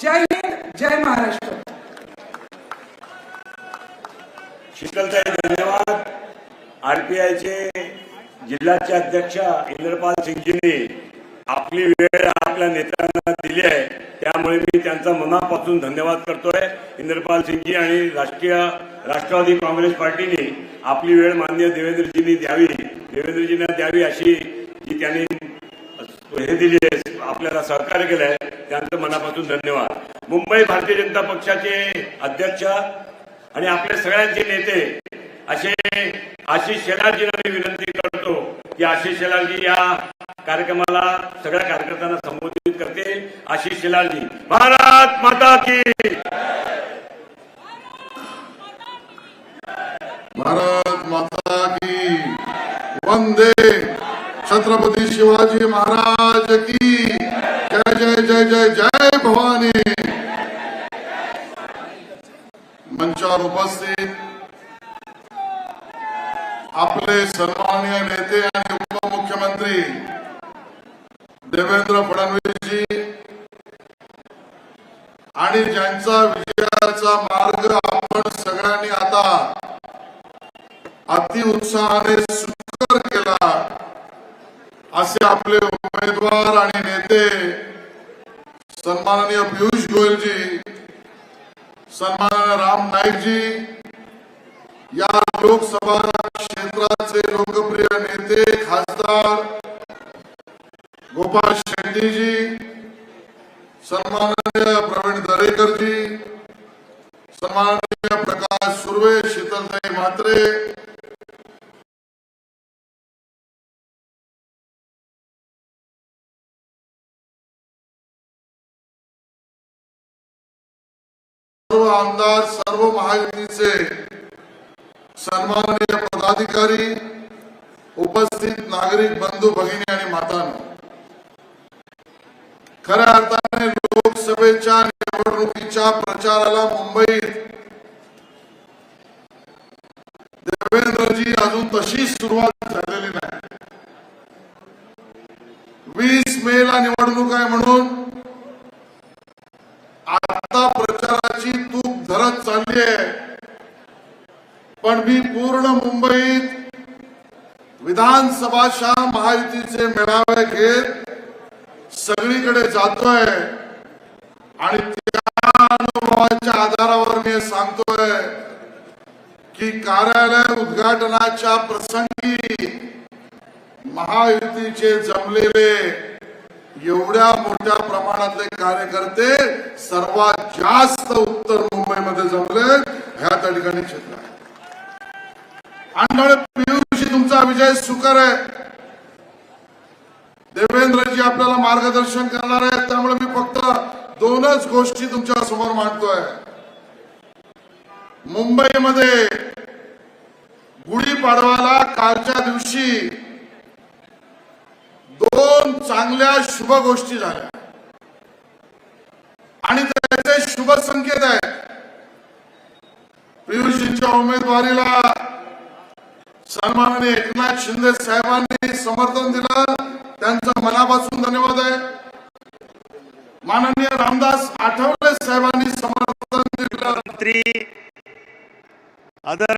जय हिंद जय महाराष्ट्र. शीतलताई धन्यवाद. आरपीआयचे जिल्ह्याचे अध्यक्ष इंद्रपाल सिंगजींनी आपली वेळ आपल्या नेत्यांना दिली आहे. त्यामुळे मी त्यांचा मनापासून धन्यवाद करतोय. इंद्रपाल सिंगजी आणि राष्ट्रीय राष्ट्रवादी काँग्रेस पार्टीने आपली वेळ मान्य देवेंद्रजींनी द्यावी. देवेंद्रजींना द्यावी अशी जी त्यांनी हे दिली आहे आपल्याला सहकार्य केलंय. त्यांचं मनापासून धन्यवाद. मुंबई भारतीय जनता पक्षाचे अध्यक्ष आणि आपल्या सगळ्यांचे नेते असे आशिष शेलारजींना मी विनंती करतो की आशिष शेलारजी या कार्यक्रमाला सगळ्या कार्यकर्त्यांना संबोधित करतील. आशिष शेलारजी भारत माता की भारत माता की वंदे छत्रपती शिवाजी महाराज की जय जय जय भवानी। मंचावर उपस्थित आपले सर्वांनीय नेते आणि उपमुख्यमंत्री देवेंद्र फडणवीसजी आणि ज्यांचा विजयाचा मार्ग आपण सगळ्यांनी आता अति उत्साहाने सुकर केला असे आपले उमेदवार आणि नेते सन्माननीय पियुष गोयलजी सन्माननीय राम नाईकजी या लोकसभा क्षेत्राचे लोकप्रिय नेते खासदार गोपाळ शेट्टीजी सन्माननीय प्रवीण दरेकरजी सन्माननीय प्रकाश सुर्वे शीतलताई म्हात्रे सर्व आमदार सर्व महायुतीचे सन्माननीय पदाधिकारी उपस्थित नागरिक बंधू भगिनी आणि मातांनो खऱ्या अर्थाने लोकसभेच्या निवडणुकीच्या प्रचाराला मुंबईत देवेंद्रजी अजून तशीच सुरुवात झालेली नाही. वीस मे ला पण मी पूर्ण मुंबईत विधानसभाच्या महायुतीचे मेळावे घेत सगळीकडे जातोय आणि त्या अनुभवाच्या आधारावर मी सांगतोय की कार्यालय उद्घाटनाच्या प्रसंगी महायुतीचे जमलेले एवढ्या मोठ्या प्रमाणातले कार्यकर्ते सर्वात जास्त उत्तर मुंबईमध्ये जमले ह्या त्या ठिकाणी क्षेत्र आहे. आणि पियुषी तुमचा विजय सुकर आहे. देवेंद्रजी आपल्याला मार्गदर्शन करणार आहेत. त्यामुळे मी फक्त दोनच गोष्टी तुमच्यासमोर मांडतोय. मुंबईमध्ये गुढीपाडवाला कालच्या दिवशी दोन चांगल्या शुभ गोष्टी झाल्या. आणि त्याचे शुभ संकेत आहेत. पियुषजींच्या उमेदवारीला सन्माननीय एकनाथ शिंदे साहेबांनी समर्थन दिलं. त्यांचा मनापासून धन्यवाद आहे. माननीय रामदास आठवले साहेबांनी समर्थन दिलं. मंत्री आदर